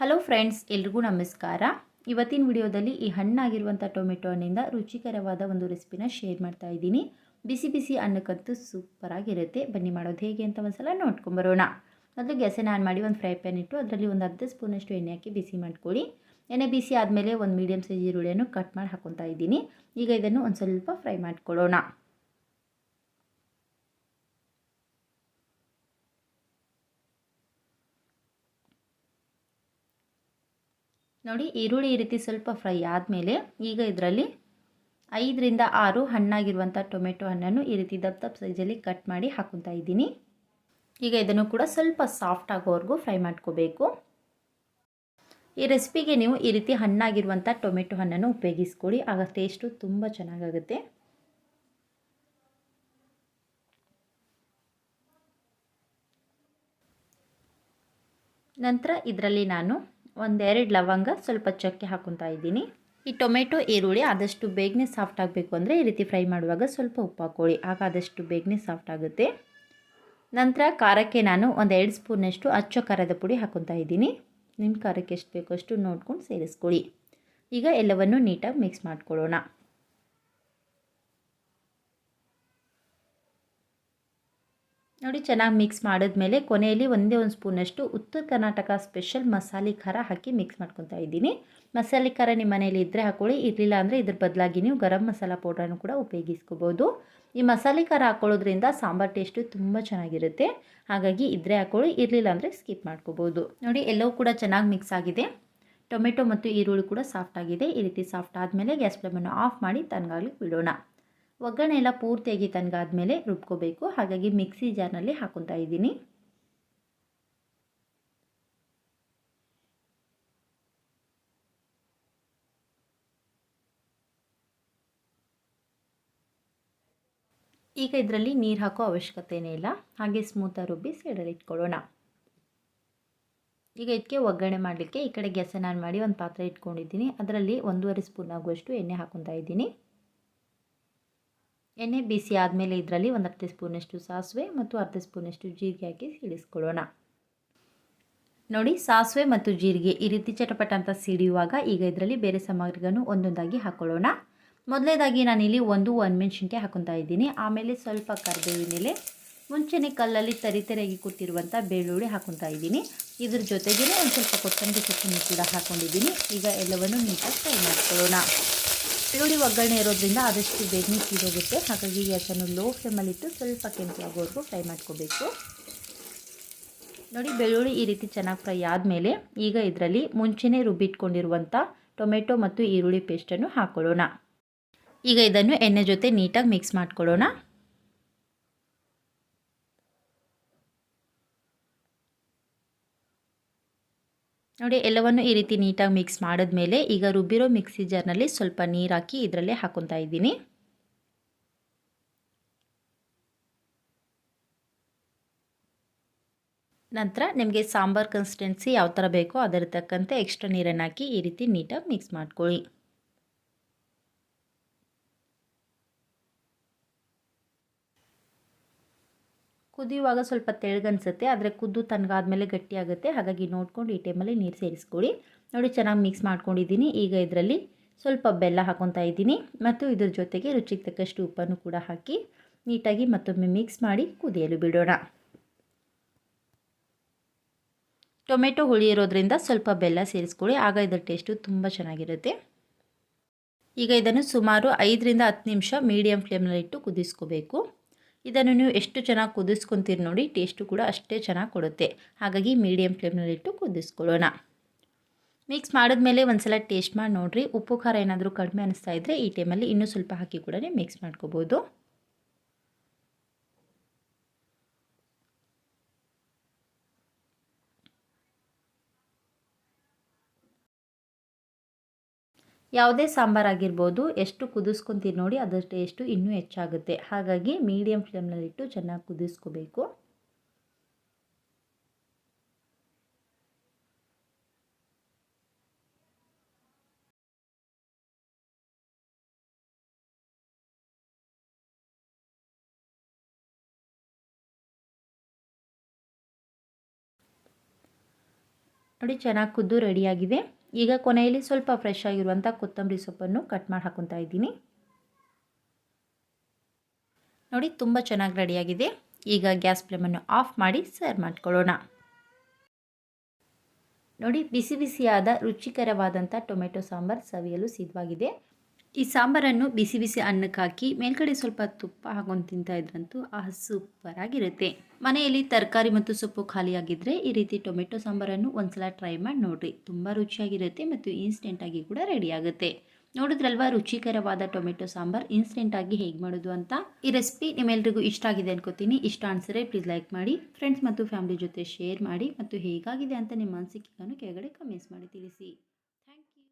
Hello friends ಎಲ್ರಿಗೂ ನಮಸ್ಕಾರ. ಇವತ್ತಿನ ವಿಡಿಯೋದಲ್ಲಿ ಈ ಹಣ್ಣಾಗಿರುವಂಥ ಟೊಮೆಟೊ ಹಣ್ಣಿಂದ ರುಚಿಕರವಾದ ಒಂದು ರೆಸಿಪಿನ ಶೇರ್ ಮಾಡ್ತಾ ಇದ್ದೀನಿ. ಬಿಸಿ ಬಿಸಿ ಅನ್ನಕ್ಕಂತೂ ಸೂಪರಾಗಿರುತ್ತೆ. ಬನ್ನಿ ಮಾಡೋದು ಹೇಗೆ ಅಂತ ಒಂದ್ಸಲ ನೋಡ್ಕೊಂಬರೋಣ ಮೊದಲು ಗ್ಯಾಸನ್ನು ಆನ್ ಮಾಡಿ ಒಂದು ಫ್ರೈ ಪ್ಯಾನ್ ಇಟ್ಟು ಅದರಲ್ಲಿ ಒಂದು ಅರ್ಧ ಸ್ಪೂನಷ್ಟು ಎಣ್ಣೆ ಹಾಕಿ ಬಿಸಿ ಮಾಡ್ಕೊಳ್ಳಿ. ಎಣ್ಣೆ ಬಿಸಿ ಆದಮೇಲೆ ಒಂದು ಮೀಡಿಯಮ್ ಸೈಜ್ ಈರುಳ್ಳಿಯನ್ನು ಕಟ್ ಮಾಡಿ ಹಾಕ್ಕೊತಾ ಇದ್ದೀನಿ. ಈಗ ಇದನ್ನು ಒಂದು ಸ್ವಲ್ಪ ಫ್ರೈ ಮಾಡ್ಕೊಳ್ಳೋಣ. ನೋಡಿ ಈರುಳ್ಳಿ ಈ ರೀತಿ ಸ್ವಲ್ಪ ಫ್ರೈ ಆದಮೇಲೆ ಈಗ ಇದರಲ್ಲಿ ಐದರಿಂದ ಆರು ಹಣ್ಣಾಗಿರುವಂಥ ಟೊಮೆಟೊ ಹಣ್ಣನ್ನು ಈ ರೀತಿ ದಪ್ಪ ದಪ್ಪ ಸೈಜಲ್ಲಿ ಕಟ್ ಮಾಡಿ ಹಾಕೊತಾ ಇದ್ದೀನಿ. ಈಗ ಇದನ್ನು ಕೂಡ ಸ್ವಲ್ಪ ಸಾಫ್ಟ್ ಆಗೋವರೆಗೂ ಫ್ರೈ ಮಾಡ್ಕೋಬೇಕು. ಈ ರೆಸಿಪಿಗೆ ನೀವು ಈ ರೀತಿ ಹಣ್ಣಾಗಿರುವಂಥ ಟೊಮೆಟೊ ಹಣ್ಣನ್ನು ಉಪಯೋಗಿಸ್ಕೊಳ್ಳಿ. ಆಗ ಟೇಸ್ಟು ತುಂಬ ಚೆನ್ನಾಗಾಗುತ್ತೆ. ನಂತರ ಇದರಲ್ಲಿ ನಾನು ಒಂದೆರಡು ಲವಂಗ ಸ್ವಲ್ಪ ಚಕ್ಕೆ ಹಾಕೊತಾ ಇದ್ದೀನಿ. ಈ ಟೊಮೆಟೊ, ಈರುಳ್ಳಿ ಆದಷ್ಟು ಬೇಗನೆ ಸಾಫ್ಟ್ ಆಗಬೇಕು ಅಂದರೆ ಈ ರೀತಿ ಫ್ರೈ ಮಾಡುವಾಗ ಸ್ವಲ್ಪ ಉಪ್ಪು ಹಾಕೊಳ್ಳಿ ಆಗ ಆದಷ್ಟು ಬೇಗನೆ ಸಾಫ್ಟ್ ಆಗುತ್ತೆ. ನಂತರ ಖಾರಕ್ಕೆ ನಾನು ಒಂದು ಎರಡು ಸ್ಪೂನಷ್ಟು ಅಚ್ಚ ಖಾರದ ಪುಡಿ ಹಾಕೊತಾ ಇದ್ದೀನಿ. ನಿಮ್ಮ ಖಾರಕ್ಕೆ ಎಷ್ಟು ಬೇಕೋ ಅಷ್ಟು ನೋಡ್ಕೊಂಡು ಸೇರಿಸ್ಕೊಳ್ಳಿ. ಈಗ ಎಲ್ಲವನ್ನು ನೀಟಾಗಿ ಮಿಕ್ಸ್ ಮಾಡ್ಕೊಳ್ಳೋಣ. ನೋಡಿ ಚೆನ್ನಾಗಿ ಮಿಕ್ಸ್ ಮಾಡಿದ್ಮೇಲೆ ಕೊನೆಯಲ್ಲಿ ಒಂದೇ ಒಂದು ಸ್ಪೂನಷ್ಟು ಉತ್ತರ ಕರ್ನಾಟಕ ಸ್ಪೆಷಲ್ ಮಸಾಲೆ ಖಾರ ಹಾಕಿ ಮಿಕ್ಸ್ ಮಾಡ್ಕೊತಾ ಇದ್ದೀನಿ. ಮಸಾಲೆ ಖಾರ ನಿಮ್ಮ ಮನೇಲಿ ಇದ್ದರೆ ಹಾಕೊಳ್ಳಿ, ಇರಲಿಲ್ಲ ಅಂದರೆ ಇದ್ರ ಬದಲಾಗಿ ನೀವು ಗರಂ ಮಸಾಲ ಪೌಡ್ರನ್ನು ಕೂಡ ಉಪಯೋಗಿಸ್ಕೋಬೋದು. ಈ ಮಸಾಲೆ ಖಾರ ಹಾಕೊಳ್ಳೋದ್ರಿಂದ ಸಾಂಬಾರ್ ಟೇಸ್ಟು ತುಂಬ ಚೆನ್ನಾಗಿರುತ್ತೆ. ಹಾಗಾಗಿ ಇದ್ರೆ ಹಾಕೊಳ್ಳಿ, ಇರಲಿಲ್ಲ ಅಂದರೆ ಸ್ಕಿಪ್ ಮಾಡ್ಕೋಬೋದು. ನೋಡಿ, ಎಲ್ಲವೂ ಕೂಡ ಚೆನ್ನಾಗಿ ಮಿಕ್ಸ್ ಆಗಿದೆ. ಟೊಮೆಟೊ ಮತ್ತು ಈರುಳ್ಳಿ ಕೂಡ ಸಾಫ್ಟ್ ಆಗಿದೆ. ಈ ರೀತಿ ಸಾಫ್ಟ್ ಆದಮೇಲೆ ಗ್ಯಾಸ್ ಫ್ಲೇಮನ್ನು ಆಫ್ ಮಾಡಿ ತನಗಾಗಲಿ ಬಿಡೋಣ. ಒಗ್ಗರಣೆ ಎಲ್ಲ ಪೂರ್ತಿಯಾಗಿ ತನಗಾದ್ಮೇಲೆ ರುಬ್ಕೋಬೇಕು. ಹಾಗಾಗಿ ಮಿಕ್ಸಿ ಜಾರ್ನಲ್ಲಿ ಹಾಕೊತಾ ಇದ್ದೀನಿ. ಈಗ ಇದರಲ್ಲಿ ನೀರು ಹಾಕೋ ಅವಶ್ಯಕತೆಯೇ ಇಲ್ಲ. ಹಾಗೆ ಸ್ಮೂತಾಗಿ ರುಬ್ಬಿ ಸೈಡಲ್ಲಿ ಇಟ್ಕೊಳ್ಳೋಣ. ಈಗ ಇದಕ್ಕೆ ಒಗ್ಗರಣೆ ಮಾಡಲಿಕ್ಕೆ ಈ ಕಡೆ ಗ್ಯಾಸನ್ನು ಆನ್ ಮಾಡಿ ಒಂದು ಪಾತ್ರೆ ಇಟ್ಕೊಂಡಿದ್ದೀನಿ. ಅದರಲ್ಲಿ ಒಂದೂವರೆ ಸ್ಪೂನ್ ಆಗುವಷ್ಟು ಎಣ್ಣೆ ಹಾಕೊತಾ ಇದ್ದೀನಿ. ಎಣ್ಣೆ ಬಿಸಿ ಆದಮೇಲೆ ಇದರಲ್ಲಿ ಒಂದು ಅರ್ಧ ಸ್ಪೂನಷ್ಟು ಸಾಸಿವೆ ಮತ್ತು ಅರ್ಧ ಸ್ಪೂನಷ್ಟು ಜೀರಿಗೆ ಹಾಕಿ ಸಿಡಿಸ್ಕೊಳ್ಳೋಣ. ನೋಡಿ, ಸಾಸಿವೆ ಮತ್ತು ಜೀರಿಗೆ ಈ ರೀತಿ ಚಟಪಟ ಅಂತ ಸಿಡಿಯುವಾಗ ಈಗ ಇದರಲ್ಲಿ ಬೇರೆ ಸಾಮಗ್ರಿಗಳನ್ನು ಒಂದೊಂದಾಗಿ ಹಾಕ್ಕೊಳ್ಳೋಣ ಮೊದಲನೇದಾಗಿ ನಾನಿಲ್ಲಿ ಒಂದು ಒಣಮೆಣ್ಸಿನ್ಕಾಯಿ ಹಾಕೊತಾ ಇದ್ದೀನಿ. ಆಮೇಲೆ ಸ್ವಲ್ಪ ಕರಿಬೇವಿನೆಲೆ ಮುಂಚೆನೆ ಕಲ್ಲಲ್ಲಿ ತರಿತರಿಯಾಗಿ ಕೊಟ್ಟಿರುವಂಥ ಬೆಳ್ಳುಳ್ಳಿ ಹಾಕೊತಾ ಇದ್ದೀನಿ. ಇದ್ರ ಜೊತೆಗೇ ಒಂದು ಸ್ವಲ್ಪ ಕೊತ್ತಂಬರಿ ಸೊಪ್ಪನ್ನು ಕೂಡ ಹಾಕ್ಕೊಂಡಿದ್ದೀನಿ ಈಗ ಎಲ್ಲವನ್ನು ನೀಟಾಗಿ ಫ್ರೈ ಮಾಡ್ಕೊಳ್ಳೋಣ. ಬೆಳ್ಳುಳ್ಳಿ ಒಗ್ಗರಣೆ ಇರೋದ್ರಿಂದ ಆದಷ್ಟು ಬೇಗನೆ ಸೀದೋಗುತ್ತೆ. ಹಾಗಾಗಿ ಗ್ಯಾಸನ್ನು ಲೋ ಫ್ಲೇಮಲ್ಲಿಟ್ಟು ಸ್ವಲ್ಪ ಕೆಂಪಾಗೋವರೆಗೂ ಫ್ರೈ ಮಾಡ್ಕೋಬೇಕು. ನೋಡಿ, ಬೆಳ್ಳುಳ್ಳಿ ಈ ರೀತಿ ಚೆನ್ನಾಗಿ ಫ್ರೈ ಆದಮೇಲೆ ಈಗ ಇದರಲ್ಲಿ ಮುಂಚೆನೇ ರುಬ್ಬಿಟ್ಕೊಂಡಿರುವಂಥ ಟೊಮೆಟೊ ಮತ್ತು ಈರುಳ್ಳಿ ಪೇಸ್ಟನ್ನು ಹಾಕ್ಕೊಳ್ಳೋಣ ಈಗ ಇದನ್ನು ಎಣ್ಣೆ ಜೊತೆ ನೀಟಾಗಿ ಮಿಕ್ಸ್ ಮಾಡ್ಕೊಳ್ಳೋಣ. ನೋಡಿ, ಎಲ್ಲವನ್ನು ಈ ರೀತಿ ನೀಟಾಗಿ ಮಿಕ್ಸ್ ಮಾಡಿದ್ಮೇಲೆ ಈಗ ರುಬ್ಬಿರೋ ಮಿಕ್ಸಿ ಜಾರ್ನಲ್ಲಿ ಸ್ವಲ್ಪ ನೀರು ಹಾಕಿ ಇದರಲ್ಲೇ ಹಾಕೊತಾ ಇದ್ದೀನಿ. ನಂತರ ನಿಮಗೆ ಸಾಂಬಾರ್ ಕನ್ಸಿಸ್ಟೆನ್ಸಿ ಯಾವ ಥರ ಬೇಕೋ ಅದರ ತಕ್ಕಂತೆ ಎಕ್ಸ್ಟ್ರಾ ನೀರನ್ನು ಹಾಕಿ ಈ ರೀತಿ ನೀಟಾಗಿ ಮಿಕ್ಸ್ ಮಾಡ್ಕೊಳ್ಳಿ. ಕುದಿಯುವಾಗ ಸ್ವಲ್ಪ ತೆಳ್ಳಗನ್ಸುತ್ತೆ, ಆದರೆ ಕುದ್ದು ತನಗಾದ್ಮೇಲೆ ಗಟ್ಟಿಯಾಗುತ್ತೆ. ಹಾಗಾಗಿ ನೋಡ್ಕೊಂಡು ಈ ಟೈಮಲ್ಲಿ ನೀರು ಸೇರಿಸ್ಕೊಳ್ಳಿ. ನೋಡಿ, ಚೆನ್ನಾಗಿ ಮಿಕ್ಸ್ ಮಾಡ್ಕೊಂಡಿದ್ದೀನಿ. ಈಗ ಇದರಲ್ಲಿ ಸ್ವಲ್ಪ ಬೆಲ್ಲ ಹಾಕೊತಾ ಇದ್ದೀನಿ. ಮತ್ತು ಇದ್ರ ಜೊತೆಗೆ ರುಚಿಗೆ ತಕ್ಕಷ್ಟು ಉಪ್ಪನ್ನು ಕೂಡ ಹಾಕಿ ನೀಟಾಗಿ ಮತ್ತೊಮ್ಮೆ ಮಿಕ್ಸ್ ಮಾಡಿ ಕುದಿಯಲು ಬಿಡೋಣ. ಟೊಮೆಟೊ ಹುಳಿ ಇರೋದ್ರಿಂದ ಸ್ವಲ್ಪ ಬೆಲ್ಲ ಸೇರಿಸ್ಕೊಳ್ಳಿ. ಆಗ ಇದರ ಟೇಸ್ಟು ತುಂಬ ಚೆನ್ನಾಗಿರುತ್ತೆ. ಈಗ ಇದನ್ನು ಸುಮಾರು ಐದರಿಂದ ಹತ್ತು ನಿಮಿಷ ಮೀಡಿಯಂ ಫ್ಲೇಮ್ನಲ್ಲಿಟ್ಟು ಕುದಿಸ್ಕೋಬೇಕು. ಇದನ್ನು ನೀವು ಎಷ್ಟು ಚೆನ್ನಾಗಿ ಕುದಿಸ್ಕೊತೀರಿ ನೋಡಿ ಟೇಸ್ಟು ಕೂಡ ಅಷ್ಟೇ ಚೆನ್ನಾಗಿ ಕೊಡುತ್ತೆ. ಹಾಗಾಗಿ ಮೀಡಿಯಮ್ ಫ್ಲೇಮ್ನಲ್ಲಿಟ್ಟು ಕುದಿಸ್ಕೊಳ್ಳೋಣ. ಮಿಕ್ಸ್ ಮಾಡಿದ್ಮೇಲೆ ಒಂದು ಸಲ ಟೇಸ್ಟ್ ಮಾಡಿ ನೋಡಿರಿ. ಉಪ್ಪು, ಖಾರ ಏನಾದರೂ ಕಡಿಮೆ ಅನಿಸ್ತಾ ಇದ್ದರೆ ಈ ಟೈಮಲ್ಲಿ ಇನ್ನೂ ಸ್ವಲ್ಪ ಹಾಕಿ ಕೂಡ ಮಿಕ್ಸ್ ಮಾಡ್ಕೋಬೋದು. ಯಾವುದೇ ಸಾಂಬಾರಾಗಿರ್ಬೋದು ಎಷ್ಟು ಕುದಿಸ್ಕೊಂತೀರಿ ನೋಡಿ ಅದರ ಟೇಸ್ಟು ಇನ್ನೂ ಹೆಚ್ಚಾಗುತ್ತೆ. ಹಾಗಾಗಿ ಮೀಡಿಯಮ್ ಫ್ಲೇಮ್ನಲ್ಲಿಟ್ಟು ಚೆನ್ನಾಗಿ ಕುದಿಸ್ಕೋಬೇಕು. ನೋಡಿ ಚೆನ್ನಾಗಿ ಕುದ್ದು ರೆಡಿಯಾಗಿದೆ. ಈಗ ಕೊನೆಯಲ್ಲಿ ಸ್ವಲ್ಪ ಫ್ರೆಶ್ ಆಗಿರುವಂಥ ಕೊತ್ತಂಬರಿ ಸೊಪ್ಪನ್ನು ಕಟ್ ಮಾಡಿ ಹಾಕೊತಾ ಇದ್ದೀನಿ. ನೋಡಿ, ತುಂಬ ಚೆನ್ನಾಗಿ ರೆಡಿಯಾಗಿದೆ ಈಗ ಗ್ಯಾಸ್ ಫ್ಲೇಮನ್ನು ಆಫ್ ಮಾಡಿ ಸರ್ವ್ ಮಾಡ್ಕೊಳ್ಳೋಣ. ನೋಡಿ, ಬಿಸಿ ಬಿಸಿಯಾದ ರುಚಿಕರವಾದಂಥ ಟೊಮೆಟೊ ಸಾಂಬಾರು ಸವಿಯಲು ಸಿದ್ಧವಾಗಿದೆ. ಈ ಸಾಂಬಾರನ್ನು ಬಿಸಿ ಬಿಸಿ ಅನ್ನಕ್ಕೆ ಹಾಕಿ ಮೇಲ್ಗಡೆ ಸ್ವಲ್ಪ ತುಪ್ಪ ಹಾಕೊಂಡು ತಿಂತಾ ಇದ್ರಂತೂ ಆ ಸೂಪರ್ ಆಗಿರುತ್ತೆ. ಮನೆಯಲ್ಲಿ ತರಕಾರಿ ಮತ್ತು ಸೊಪ್ಪು ಖಾಲಿಯಾಗಿದ್ದರೆ ಈ ರೀತಿ ಟೊಮೆಟೊ ಸಾಂಬಾರನ್ನು ಒಂದ್ಸಲ ಟ್ರೈ ಮಾಡಿ ನೋಡಿರಿ. ತುಂಬ ರುಚಿಯಾಗಿರುತ್ತೆ ಮತ್ತು ಇನ್ಸ್ಟೆಂಟಾಗಿ ಕೂಡ ರೆಡಿ ಆಗುತ್ತೆ. ನೋಡಿದ್ರಲ್ವಾ ರುಚಿಕರವಾದ ಟೊಮೆಟೊ ಸಾಂಬಾರ್ ಇನ್ಸ್ಟೆಂಟ್ ಆಗಿ ಹೇಗೆ ಮಾಡೋದು ಅಂತ? ಈ ರೆಸಿಪಿ ನಿಮ್ಮೆಲ್ರಿಗೂ ಇಷ್ಟ ಆಗಿದೆ ಅನ್ಕೋತೀನಿ. ಇಷ್ಟ ಅನ್ಸರೆ ಪ್ಲೀಸ್ ಲೈಕ್ ಮಾಡಿ ಫ್ರೆಂಡ್ಸ್ ಮತ್ತು ಫ್ಯಾಮಿಲಿ ಜೊತೆ ಶೇರ್ ಮಾಡಿ ಮತ್ತು ಹೇಗಾಗಿದೆ ಅಂತ ನಿಮ್ಮ ಅನಿಸಿಕೆಗಳನ್ನು ಕೆಳಗಡೆ ಕಮೆಂಟ್ಸ್ ಮಾಡಿ ತಿಳಿಸಿ.